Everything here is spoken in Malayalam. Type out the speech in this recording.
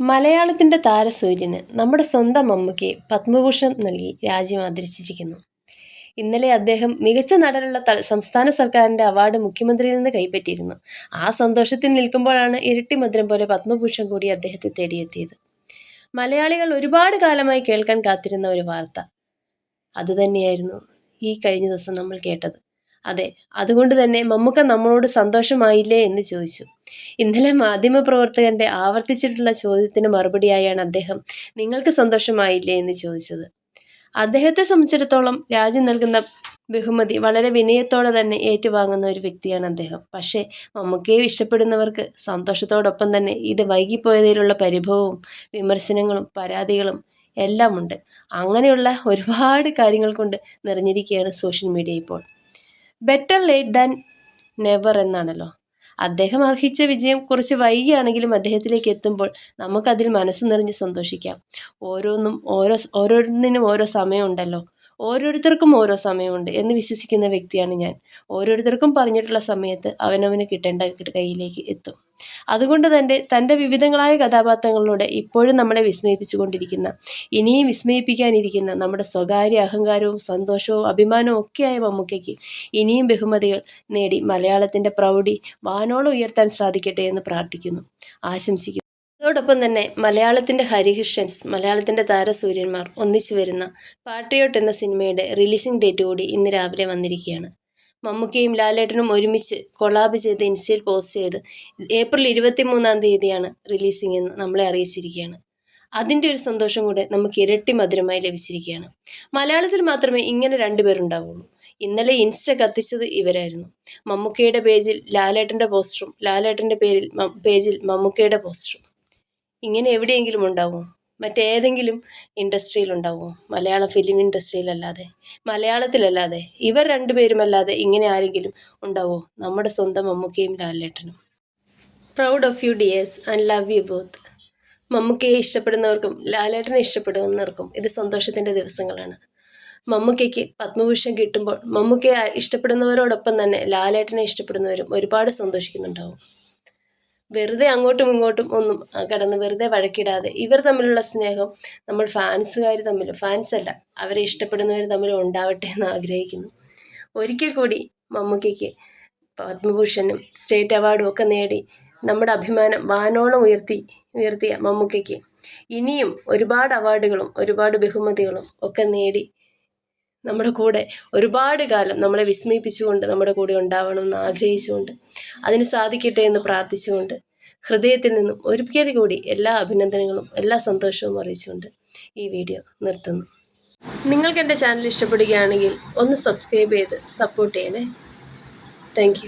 മലയാളത്തിന്റെ താരസൂര്യന് നമ്മുടെ സ്വന്തം മമ്മൂക്കയെ പത്മഭൂഷൺ നൽകി രാജ്യം ആദരിച്ചിരിക്കുന്നു. ഇന്നലെ അദ്ദേഹം മികച്ച നടനുള്ള സംസ്ഥാന സർക്കാരിന്റെ അവാർഡ് മുഖ്യമന്ത്രിയിൽ നിന്ന് കൈപ്പറ്റിയിരുന്നു. ആ സന്തോഷത്തിൽ നിൽക്കുമ്പോഴാണ് ഇരട്ടി മധുരം പോലെ പത്മഭൂഷൺ കൂടി അദ്ദേഹത്തെ തേടിയെത്തിയത്. മലയാളികൾ ഒരുപാട് കാലമായി കേൾക്കാൻ കാത്തിരുന്ന ഒരു വാർത്ത. അതുതന്നെയായിരുന്നു ഈ കഴിഞ്ഞ ദിവസം നമ്മൾ കേട്ടത്. അതെ അതുകൊണ്ട് തന്നെ മമ്മൂക്ക നമ്മളോട് സന്തോഷമായില്ലേ എന്ന് ചോദിച്ചു. ഇന്നലെ മാധ്യമപ്രവർത്തകന്റെ ആവർത്തിച്ചിട്ടുള്ള ചോദ്യത്തിന് മറുപടിയായാണ് അദ്ദേഹം നിങ്ങൾക്ക് സന്തോഷമായില്ലേ എന്ന് ചോദിച്ചത് അദ്ദേഹത്തെ സംബന്ധിച്ചിടത്തോളം രാജ്യം നൽകുന്ന ബഹുമതി വളരെ വിനയത്തോടെ തന്നെ ഏറ്റുവാങ്ങുന്ന ഒരു വ്യക്തിയാണ് അദ്ദേഹം. പക്ഷേ മമ്മൂക്കയെ ഇഷ്ടപ്പെടുന്നവർക്ക് സന്തോഷത്തോടൊപ്പം തന്നെ ഇത് വൈകിപ്പോയതിലുള്ള പരിഭവവും വിമർശനങ്ങളും പരാതികളും എല്ലാമുണ്ട്. അങ്ങനെയുള്ള ഒരുപാട് കാര്യങ്ങൾ കൊണ്ട് നിറഞ്ഞിരിക്കുകയാണ് സോഷ്യൽ മീഡിയ ഇപ്പോൾ. ബെറ്റർ ലേറ്റ് ദാൻ നെവർ എന്നാണല്ലോ. അദ്ദേഹം അർഹിച്ച വിജയം കുറച്ച് വൈകിയാണെങ്കിലും അദ്ദേഹത്തിലേക്ക് എത്തുമ്പോൾ നമുക്കതിൽ മനസ്സ് നിറഞ്ഞ് സന്തോഷിക്കാം. ഓരോന്നും ഓരോ ഓരോന്നിനും ഓരോ സമയമുണ്ടല്ലോ. ഓരോരുത്തർക്കും ഓരോ സമയമുണ്ട് എന്ന് വിശ്വസിക്കുന്ന വ്യക്തിയാണ് ഞാൻ. ഓരോരുത്തർക്കും പറഞ്ഞിട്ടുള്ള സമയത്ത് അവനവന് കിട്ടേണ്ട കയ്യിലേക്ക് എത്തും. അതുകൊണ്ട് തന്നെ തന്റെ വിവിധങ്ങളായ കഥാപാത്രങ്ങളിലൂടെ ഇപ്പോഴും നമ്മളെ വിസ്മയിപ്പിച്ചുകൊണ്ടിരിക്കുന്ന ഇനിയും വിസ്മയിപ്പിക്കാനിരിക്കുന്ന നമ്മുടെ സ്വകാര്യ അഹങ്കാരവും സന്തോഷവും അഭിമാനവും ഒക്കെയായ മമ്മൂക്കയ്ക്ക് ഇനിയും ബഹുമതികൾ നേടി മലയാളത്തിന്റെ പ്രൗഢി വാനോളം ഉയർത്താൻ സാധിക്കട്ടെ എന്ന് പ്രാർത്ഥിക്കുന്നു. ആശംസിക്കുന്നു. അതോടൊപ്പം തന്നെ മലയാളത്തിന്റെ ഹരികൃഷ്ണൻസ് മലയാളത്തിന്റെ താരസൂര്യന്മാർ ഒന്നിച്ചു വരുന്ന പാട്രിയോട്ട് എന്ന സിനിമയുടെ റിലീസിംഗ് ഡേറ്റ് കൂടി ഇന്ന് രാവിലെ വന്നിരിക്കുകയാണ്. മമ്മൂക്കയും ലാലേട്ടനും ഒരുമിച്ച് കൊളാബ് ചെയ്ത് ഇൻസ്റ്റയിൽ പോസ്റ്റ് ചെയ്ത് ഏപ്രിൽ ഇരുപത്തി മൂന്നാം തീയതിയാണ് റിലീസിംഗ് എന്ന് നമ്മളെ അറിയിച്ചിരിക്കുകയാണ്. അതിന്റെ ഒരു സന്തോഷം കൂടെ നമുക്ക് ഇരട്ടി മധുരമായി ലഭിച്ചിരിക്കുകയാണ്. മലയാളത്തിൽ മാത്രമേ ഇങ്ങനെ രണ്ടുപേരുണ്ടാവുള്ളൂ ഇന്നലെ ഇൻസ്റ്റ കത്തിച്ചത് ഇവരായിരുന്നു. മമ്മൂക്കയുടെ പേജിൽ ലാലേട്ടന്റെ പോസ്റ്ററും ലാലേട്ടന്റെ പേരിൽ പേജിൽ മമ്മൂക്കയുടെ പോസ്റ്ററും. ഇങ്ങനെ എവിടെയെങ്കിലും ഉണ്ടാവുമോ മറ്റേതെങ്കിലും ഇൻഡസ്ട്രിയിലുണ്ടാവുമോ മലയാള ഫിലിം ഇൻഡസ്ട്രിയിലല്ലാതെ മലയാളത്തിലല്ലാതെ ഇവർ രണ്ടുപേരുമല്ലാതെ ഇങ്ങനെ ആരെങ്കിലും ഉണ്ടാവുമോ നമ്മുടെ സ്വന്തം മമ്മൂക്കയും ലാലേട്ടനും. Proud of you dears and love you both മമ്മൂക്കയെ ഇഷ്ടപ്പെടുന്നവർക്കും ലാലേട്ടനെ ഇഷ്ടപ്പെടുന്നവർക്കും ഇത് സന്തോഷത്തിന്റെ ദിവസങ്ങളാണ്. മമ്മൂക്കയ്ക്ക് പത്മഭൂഷൺ കിട്ടുമ്പോൾ മമ്മൂക്കയെ ഇഷ്ടപ്പെടുന്നവരോടൊപ്പം തന്നെ ലാലേട്ടനെ ഇഷ്ടപ്പെടുന്നവരും ഒരുപാട് സന്തോഷിക്കുന്നുണ്ടാവും. വെറുതെ അങ്ങോട്ടും ഇങ്ങോട്ടും ഒന്നും കിടന്ന് വെറുതെ വഴക്കിടാതെ ഇവർ തമ്മിലുള്ള സ്നേഹം നമ്മൾ ഫാൻസുകാർ തമ്മിൽ ഫാൻസ് അല്ല അവരെ ഇഷ്ടപ്പെടുന്നവർ തമ്മിൽ ഉണ്ടാവട്ടെ എന്ന് ആഗ്രഹിക്കുന്നു. ഒരിക്കൽ കൂടി മമ്മൂക്കയ്ക്ക് പത്മഭൂഷണും സ്റ്റേറ്റ് അവാർഡും ഒക്കെ നേടി നമ്മുടെ അഭിമാനം വാനോളം ഉയർത്തി ഉയർത്തിയ മമ്മൂക്കയ്ക്ക് ഇനിയും ഒരുപാട് അവാർഡുകളും ഒരുപാട് ബഹുമതികളും ഒക്കെ നേടി നമ്മുടെ കൂടെ ഒരുപാട് കാലം നമ്മളെ വിസ്മയിപ്പിച്ചുകൊണ്ട് നമ്മുടെ കൂടെ ഉണ്ടാവണമെന്ന് ആഗ്രഹിച്ചുകൊണ്ട് അതിന് സാധിക്കട്ടെ എന്ന് പ്രാർത്ഥിച്ചുകൊണ്ട് ഹൃദയത്തിൽ നിന്നും ഒരിക്കൽ കൂടി എല്ലാ അഭിനന്ദനങ്ങളും എല്ലാ സന്തോഷവും അറിയിച്ചുകൊണ്ട് ഈ വീഡിയോ നിർത്തുന്നു. നിങ്ങൾക്ക് എന്റെ ചാനൽ ഇഷ്ടപ്പെടുകയാണെങ്കിൽ ഒന്ന് സബ്സ്ക്രൈബ് ചെയ്ത് സപ്പോർട്ട് ചെയ്യണേ. താങ്ക്